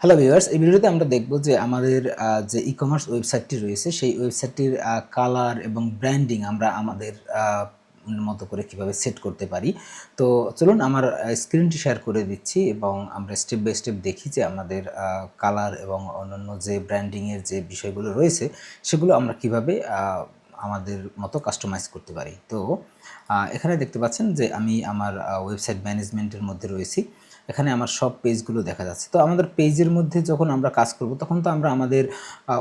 Hello viewers এই ভিডিওতে আমরা দেখব যে আমাদের যে ই কমার্স ওয়েবসাইটটি রয়েছে, সেই ওয়েবসাইটটির কালার এবং ব্র্যান্ডিং আমরা আমাদের মতো করে কীভাবে সেট করতে পারি। তো চলুন আমার স্ক্রিনটি শেয়ার করে দিচ্ছি এবং আমরা স্টেপ বাই স্টেপ দেখি যে আমাদের কালার এবং অন্যান্য যে ব্র্যান্ডিংয়ের যে বিষয়গুলো রয়েছে, সেগুলো আমরা কীভাবে আমাদের মতো কাস্টমাইজ করতে পারি। তো এখানে দেখতে পাচ্ছেন যে আমি আমার ওয়েবসাইট ম্যানেজমেন্টের মধ্যে রয়েছি। এখানে আমার সব পেজগুলো দেখা যাচ্ছে। তো আমাদের পেজের মধ্যে যখন আমরা কাজ করব, তখন তো আমরা আমাদের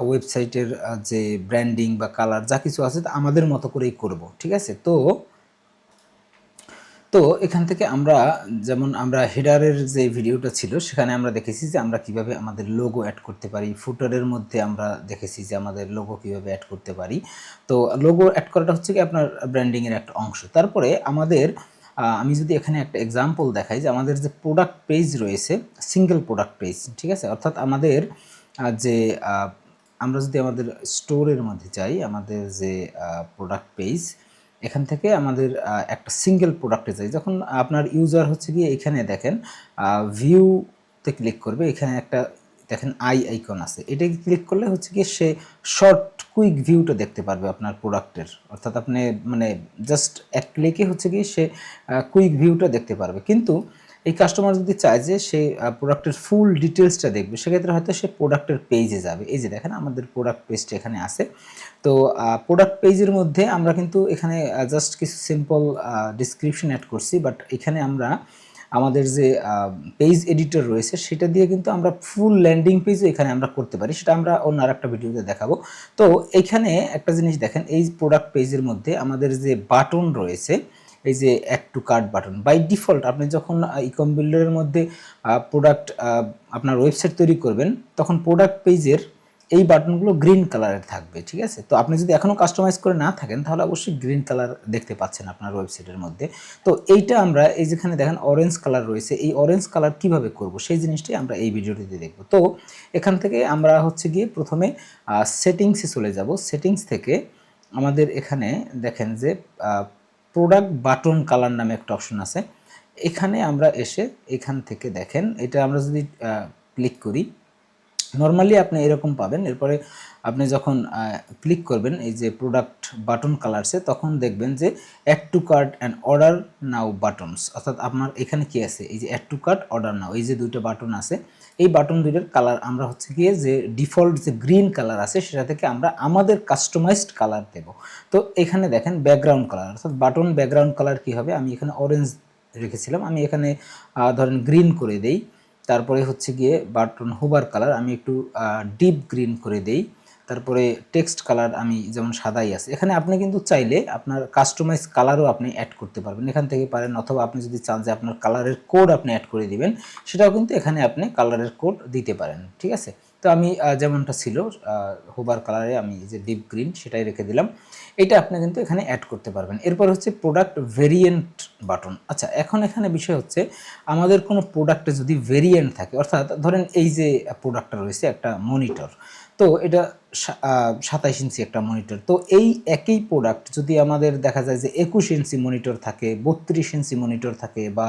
ওয়েবসাইটের যে ব্র্যান্ডিং বা কালার যা কিছু আছে আমাদের মতো করেই করব, ঠিক আছে? তো তো এখান থেকে আমরা যেমন আমরা হেডারের যে ভিডিওটা ছিল, সেখানে আমরা দেখেছি যে আমরা কীভাবে আমাদের লোগো অ্যাড করতে পারি। ফুটারের মধ্যে আমরা দেখেছি যে আমাদের লোগো কীভাবে অ্যাড করতে পারি। তো লোগো অ্যাড করাটা হচ্ছে কি আপনার ব্র্যান্ডিংয়ের একটা অংশ। তারপরে আমাদের আমি যদি এখানে একটা এক্সাম্পল দেখাই যে আমাদের যে প্রোডাক্ট পেজ রয়েছে সিঙ্গেল প্রোডাক্ট পেজ ঠিক আছে? অর্থাৎ আমাদের যে আমরা যদি আমাদের স্টোরের মধ্যে যাই, আমাদের যে প্রোডাক্ট পেজ এখান থেকে আমাদের একটা সিঙ্গেল প্রোডাক্টে যাই। যখন আপনার ইউজার হচ্ছে গিয়ে এখানে দেখেন ভিউতে ক্লিক করবে, এখানে একটা দেখেন আই আইকন আছে। এটাকে ক্লিক করলে হচ্ছে গিয়ে সে শর্ট কুইক ভিউটা দেখতে পারবে আপনার প্রোডাক্টের অর্থাৎ আপনি মানে জাস্ট এক ক্লিকে হচ্ছে গিয়ে সে কুইক ভিউটা দেখতে পারবে। কিন্তু এই কাস্টমার যদি চায় যে সে প্রোডাক্টের ফুল ডিটেলসটা দেখবে, সেক্ষেত্রে হয়তো সে প্রোডাক্টের পেজে যাবে। এই যে দেখেন আমাদের প্রোডাক্ট পেজটা এখানে আছে। তো প্রোডাক্ট পেজের মধ্যে আমরা কিন্তু এখানে জাস্ট কিছু সিম্পল ডিসক্রিপশন অ্যাড করছি। বাট এখানে আমরা আমাদের যে পেজ এডিটর রয়েছে, সেটা দিয়ে কিন্তু আমরা ফুল ল্যান্ডিং পেজও এখানে আমরা করতে পারি। সেটা আমরা অন্য আর একটা ভিডিওতে দেখাবো। তো এখানে একটা জিনিস দেখেন, এই প্রোডাক্ট পেজের মধ্যে আমাদের যে বাটন রয়েছে, এই যে add to cart button by default আপনি যখন ইকম বিল্ডারের মধ্যে প্রোডাক্ট আপনার ওয়েবসাইট তৈরি করবেন, তখন প্রোডাক্ট পেজের এই বাটনগুলো গ্রিন কালারের থাকবে, ঠিক আছে? তো আপনি যদি এখনও কাস্টমাইজ করে না থাকেন, তাহলে অবশ্যই গ্রিন কালার দেখতে পাচ্ছেন আপনার ওয়েবসাইটের মধ্যে। তো এইটা আমরা, এই যেখানে দেখেন অরেঞ্জ কালার রয়েছে, এই অরেঞ্জ কালার কীভাবে করব? সেই জিনিসটাই আমরা এই ভিডিওটিতে দেখব। তো এখান থেকে আমরা হচ্ছে গিয়ে প্রথমে সেটিংসে চলে যাব। সেটিংস থেকে আমাদের এখানে দেখেন যে প্রোডাক্ট বাটন কালার নামে একটা অপশন আছে। এখানে আমরা এসে এখান থেকে দেখেন, এটা আমরা যদি ক্লিক করি নর্মালি আপনি এরকম পাবেন, এরপরে আপনি যখন ক্লিক করবেন, এই যে প্রোডাক্ট বাটন কালারসে তখন দেখবেন যে add to cart and order now buttons অর্থাৎ আপনার এখানে কি আছে? এই যে add to cart order now এই যে দুইটা বাটন আছে, এই বাটন দুইটার কালার আমরা হচ্ছে গিয়ে যে ডিফল্ট যে গ্রিন কালার আছে, সেটা থেকে আমরা আমাদের কাস্টমাইজড কালার দেব। তো এখানে দেখেন ব্যাকগ্রাউন্ড কালার অর্থাৎ বাটন ব্যাকগ্রাউন্ড কালার কি হবে? আমি এখানে অরেঞ্জ রেখেছিলাম, আমি এখানে ধরেন গ্রিন করে দেই। তারপরে হচ্ছে গিয়ে বাটন হুবার কালার আমি একটু ডিপ গ্রিন করে দেই। তারপরে টেক্সট কালার আমি যেমন সাদাই আছে। এখানে আপনি কিন্তু চাইলে আপনার কাস্টমাইজ কালারও আপনি অ্যাড করতে পারবেন। এখান থেকে পারেন অথবা আপনি যদি চান যে আপনার কালারের কোড আপনি অ্যাড করে দিবেন, সেটাও কিন্তু এখানে আপনি কালারের কোড দিতে পারেন। ঠিক আছে? তো আমি যেমনটা ছিল হোবার কালারে আমি যে ডিপ গ্রিন সেটাই রেখে দিলাম। এটা আপনি কিন্তু এখানে অ্যাড করতে পারবেন। এরপর হচ্ছে প্রোডাক্ট ভেরিয়েন্ট বাটন আচ্ছা এখন এখানে বিষয় হচ্ছে, আমাদের কোনো প্রোডাক্টে যদি ভেরিয়েন্ট থাকে, অর্থাৎ ধরেন এই যে প্রোডাক্টটা রয়েছে একটা মনিটর তো এটা সাতাইশ ইঞ্চি একটা মনিটর তো এই একই প্রোডাক্ট যদি আমাদের দেখা যায় যে একুশ ইঞ্চি মনিটর থাকে, বত্রিশ ইঞ্চি মনিটর থাকে বা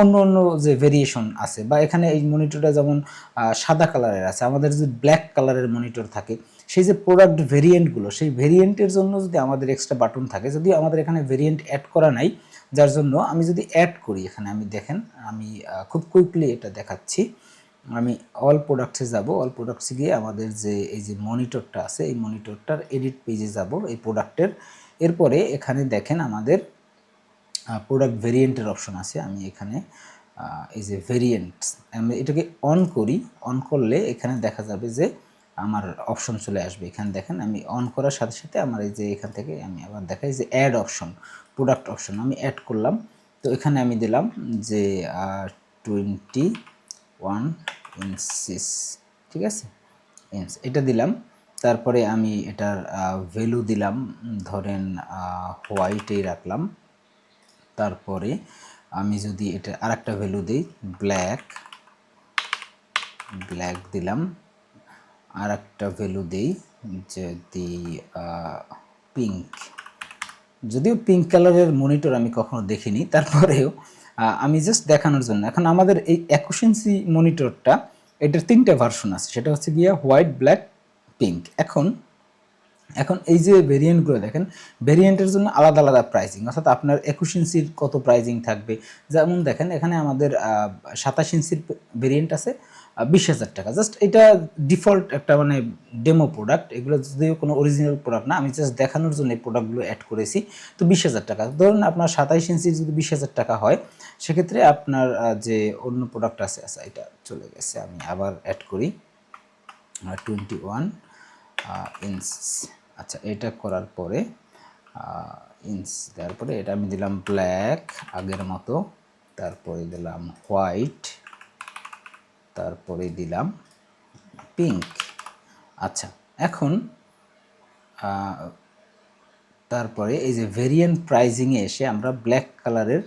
অন্য অন্য যে ভেরিয়েশন আছে, বা এখানে এই মনিটরটা যেমন সাদা কালারের আছে, আমাদের যদি ব্ল্যাক কালারের মনিটর থাকে, সেই যে প্রোডাক্ট ভেরিয়েন্টগুলো সেই ভেরিয়েন্টের জন্য যদি আমাদের এক্সট্রা বাটন থাকে, যদি আমাদের এখানে ভেরিয়েন্ট অ্যাড করা নাই, যার জন্য আমি যদি অ্যাড করি, এখানে আমি দেখেন, আমি খুব কুইকলি এটা দেখাচ্ছি, আমি অল প্রোডাক্টসে যাব অল প্রোডাক্টসে গিয়ে আমাদের যে, এই যে মনিটরটা আছে, এই মনিটরটার এডিট পেজে যাব, এই প্রোডাক্টের এরপরে এখানে দেখেন আমাদের প্রোডাক্ট ভেরিয়েন্টের অপশন আছে। আমি এখানে এই যে ভেরিয়েন্টস আমি এটাকে অন করি। অন করলে এখানে দেখা যাবে যে আমার অপশন চলে আসবে। এখানে দেখেন, আমি অন করার সাথে সাথে আমার এই যে এখান থেকে আমি আবার দেখাই যে অ্যাড অপশন প্রোডাক্ট অপশন আমি অ্যাড করলাম। তো এখানে আমি দিলাম যে টোয়েন্টি ওয়ান ইঞ্চিস ঠিক আছে? ইঞ্চ এটা দিলাম। তারপরে আমি এটার ভ্যালু দিলাম। ধরেন হোয়াইটেই রাখলাম। তারপরে আমি যদি এটা আরেকটা ভ্যালু দিই ব্ল্যাক ব্ল্যাক দিলাম। আর একটা ভ্যালু দিই যদি পিঙ্ক যদিও পিঙ্ক কালারের মনিটর আমি কখনো দেখিনি, তারপরেও আমি জাস্ট দেখানোর জন্য। এখন আমাদের এই ইঞ্চি মনিটরটা এটার তিনটা ভার্সন আছে। সেটা হচ্ছে গিয়ে হোয়াইট ব্ল্যাক পিঙ্ক এখন এখন এই যে ভেরিয়েন্টগুলো দেখেন ভেরিয়েন্টের জন্য আলাদা আলাদা প্রাইসিং অর্থাৎ আপনার একুশ ইঞ্চির কত প্রাইজিং থাকবে? যেমন দেখেন, এখানে আমাদের সাতাশ ইঞ্চির ভেরিয়েন্ট আছে বিশ হাজার টাকা। জাস্ট এটা ডিফল্ট একটা মানে ডেমো প্রোডাক্ট এগুলো যদিও কোনো অরিজিনাল প্রোডাক্ট না, আমি জাস্ট দেখানোর জন্য এই প্রোডাক্টগুলো অ্যাড করেছি, তো বিশ হাজার টাকা। ধরুন আপনার সাতাইশ ইঞ্চির যদি বিশ হাজার টাকা হয়, সেক্ষেত্রে আপনার যে অন্য প্রোডাক্ট আছে আচ্ছা এটা চলে গেছে, আমি আবার অ্যাড করি টোয়েন্টি ওয়ান ইঞ্চ আচ্ছা এটা করার পরে ইঞ্চ দেওয়ার পরে এটা আমি দিলাম ব্ল্যাক আগের মতো, তারপরে দিলাম হোয়াইট তারপরে দিলাম পিঙ্ক আচ্ছা এখন তারপরে এই যে ভেরিয়েন্ট প্রাইজিংয়ে এসে আমরা ব্ল্যাক কালারের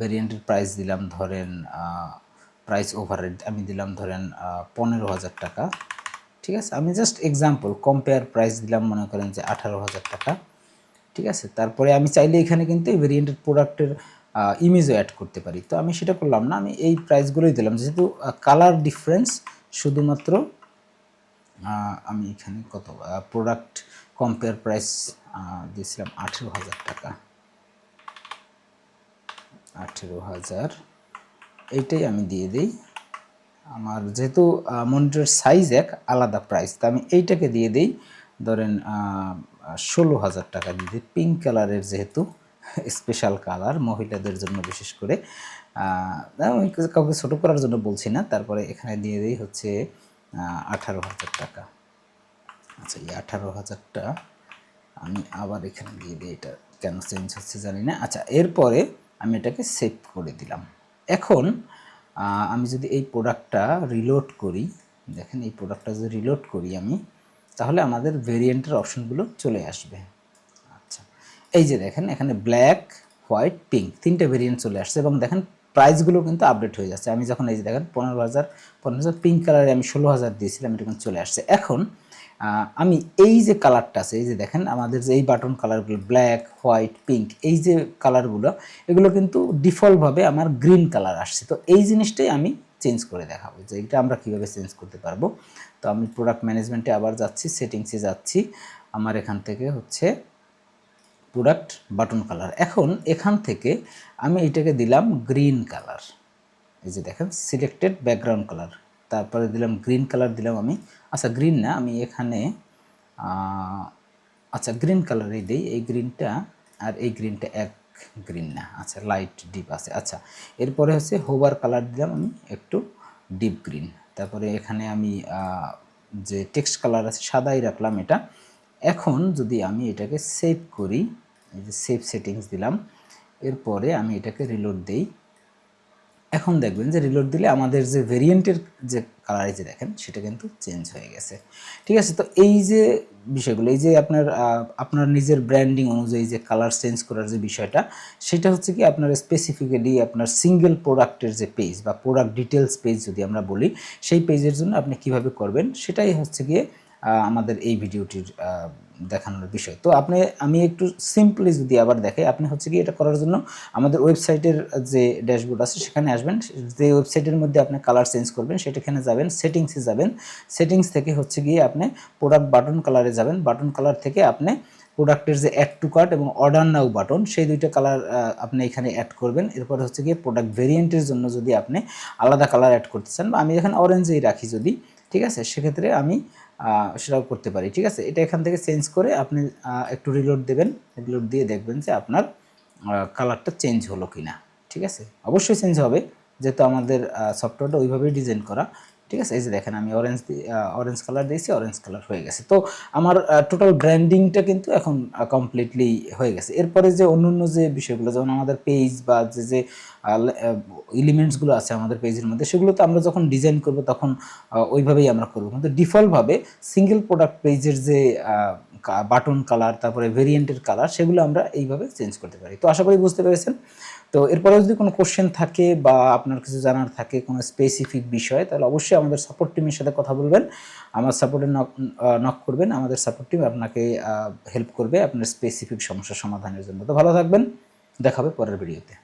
ভেরিয়েন্টের প্রাইস দিলাম ধরেন প্রাইস ওভার আমি দিলাম ধরেন পনেরো হাজার টাকা। ঠিক আছে? আমি জাস্ট এক্সাম্পল কম্পেয়ার প্রাইস দিলাম, মনে করেন যে আঠারো হাজার টাকা। ঠিক আছে? তারপরে আমি চাইলে এখানে কিন্তু এই ভেরিয়েন্টের প্রোডাক্টের ইমেজও অ্যাড করতে পারি। তো আমি সেটা করলাম না, আমি এই প্রাইসগুলোই দিলাম। যেহেতু কালার ডিফারেন্স শুধুমাত্র আমি এখানে কত প্রোডাক্ট কম্পেয়ার প্রাইস দিয়েছিলাম আঠেরো হাজার টাকা। আঠেরো হাজার, এইটাই আমি দিয়ে দিই। আমার যেহেতু মনিটরের সাইজ এক, আলাদা প্রাইস তা আমি এইটাকে দিয়ে দিই, ধরেন ষোলো হাজার টাকা দিয়ে দিই। পিঙ্ক কালারের যেহেতু স্পেশাল কালার মহিলাদের জন্য বিশেষ করে আমি কাউকে ছোটো করার জন্য বলছি না। তারপরে এখানে দিয়ে দিই হচ্ছে আঠারো হাজার টাকা। আচ্ছা এই আঠারো হাজারটা আমি আবার এখানে দিয়ে দিই। এটা কেন চেঞ্জ হচ্ছে জানি না। আচ্ছা এরপরে আমি এটাকে সেভ করে দিলাম। এখন আমি যদি এই প্রোডাক্টটা রিলোড করি, দেখেন এই প্রোডাক্টটা যদি রিলোড করি আমি, তাহলে আমাদের ভেরিয়েন্টের অপশনগুলো চলে আসবে। আচ্ছা এই যে দেখেন এখানে ব্ল্যাক হোয়াইট পিঙ্ক তিনটে ভেরিয়েন্ট চলে আসছে এবং দেখেন প্রাইসগুলো কিন্তু আপডেট হয়ে যাচ্ছে। আমি যখন এই যে দেখেন পনেরো হাজার পনেরো হাজার পিঙ্ক কালারে আমি ষোলো হাজার দিয়েছিলাম, এটা চলে আসছে। এখন আমি এই যে কালারটা আছে, এই যে দেখেন, আমাদের যে এই বাটন কালারগুলো, ব্ল্যাক, হোয়াইট, পিঙ্ক, এই যে কালারগুলো, এগুলো কিন্তু ডিফল্টভাবে আমার গ্রিন কালার আসছে। তো এই জিনিসটাই আমি চেঞ্জ করে দেখাবো যে এটা আমরা কীভাবে চেঞ্জ করতে পারব। তো আমি প্রোডাক্ট ম্যানেজমেন্টে আবার যাচ্ছি সেটিংসে যাচ্ছি। আমার এখান থেকে হচ্ছে প্রোডাক্ট বাটন কালার এখন এখান থেকে আমি এটাকে দিলাম গ্রিন কালার এই যে দেখেন সিলেক্টেড ব্যাকগ্রাউন্ড কালার তারপরে দিলাম গ্রিন কালার দিলাম আমি। আচ্ছা গ্রিন না, আমি এখানে আচ্ছা গ্রিন কালারই দিই, এই গ্রিনটা আর এই গ্রিনটা এক গ্রিন না। আচ্ছা লাইট ডিপ আছে। আচ্ছা এরপরে হচ্ছে হোভার কালার দিলাম আমি একটু ডিপ গ্রিন তারপরে এখানে আমি যে টেক্সট কালার আছে, সাদাই রাখলাম এটা। এখন যদি আমি এটাকে সেভ করি, এই যে সেভ সেটিংস দিলাম, এরপরে আমি এটাকে রিলোড দেই। এখন দেখবেন যে রিলোড দিলে আমাদের যে ভেরিয়েন্টের যে কালার যে দেখেন, সেটা কিন্তু চেঞ্জ হয়ে গেছে। ঠিক আছে? তো এই যে বিষয়গুলো, এই যে আপনার আপনার নিজের ব্র্যান্ডিং অনুযায়ী যে কালার চেঞ্জ করার যে বিষয়টা, সেটা হচ্ছে কি আপনার স্পেসিফিক্যালি আপনার সিঙ্গেল প্রোডাক্টের যে পেজ বা প্রোডাক্ট ডিটেলস পেজ যদি আমরা বলি, সেই পেজের জন্য আপনি কীভাবে করবেন, সেটাই হচ্ছে গিয়ে আমাদের এই ভিডিওটির দেখানোর বিষয়। তো আপনি, আমি একটু সিম্পলি যদি আবার দেখাই, আপনি হচ্ছে কি এটা করার জন্য আমাদের ওয়েবসাইটের যে ড্যাশবোর্ড আছে, সেখানে আসবেন। যে ওয়েবসাইটের মধ্যে আপনি কালার চেঞ্জ করবেন, সেটাখানে যাবেন সেটিংসে যাবেন। সেটিংস থেকে হচ্ছে গিয়ে আপনি প্রোডাক্ট বাটন কালারে যাবেন। বাটন কালার থেকে আপনি প্রোডাক্টের যে অ্যাড টু কার্ট এবং অর্ডার নাও বাটন সেই দুইটা কালার আপনি এখানে অ্যাড করবেন। এরপর হচ্ছে গিয়ে প্রোডাক্ট ভেরিয়েন্টের জন্য যদি আপনি আলাদা কালার অ্যাড করতে চান, বা আমি এখানে অরেঞ্জেই রাখি যদি, ঠিক আছে? সেক্ষেত্রে আমি সেটাও করতে পারি, ঠিক আছে? এটা এখান থেকে চেঞ্জ করে আপনি একটু রিলোড দেবেন রিলোড দিয়ে দেখবেন যে আপনার কালারটা চেঞ্জ হলো কি না ঠিক আছে? অবশ্যই চেঞ্জ হবে, যেহেতু আমাদের সফটওয়্যারটা ওইভাবেই ডিজাইন করা। ঠিক আছে? এই যে দেখেন, আমি অরেঞ্জ অরেঞ্জ কালার দিয়েছি অরেঞ্জ কালার হয়ে গেছে। তো আমার টোটাল ব্র্যান্ডিংটা কিন্তু এখন কমপ্লিটলি হয়ে গেছে। এরপরে যে অন্য অন্য যে বিষয়গুলো, যেমন আমাদের পেজ বা যে যে এলিমেন্টসগুলো আছে আমাদের পেজের মধ্যে, সেগুলো তো আমরা যখন ডিজাইন করব, তখন ওইভাবেই আমরা করব। কিন্তু ডিফল্টভাবে সিঙ্গেল প্রোডাক্ট পেজের যে বাটন কালার তারপরে ভেরিয়েন্টের কালার সেগুলো আমরা এইভাবে চেঞ্জ করতে পারি। তো আশা করি বুঝতে পেরেছেন। তো এরপরে যদি কোনো কোশ্চেন থাকে বা আপনার কিছু জানার থাকে কোনো স্পেসিফিক বিষয়, তাহলে অবশ্যই আমাদের সাপোর্ট টিমের সাথে কথা বলবেন। আমার সাপোর্টে নক করবেন। আমাদের সাপোর্ট টিম আপনাকে হেল্প করবে আপনার স্পেসিফিক সমস্যা সমাধানের জন্য। তো ভালো থাকবেন। দেখাবে পরের ভিডিওতে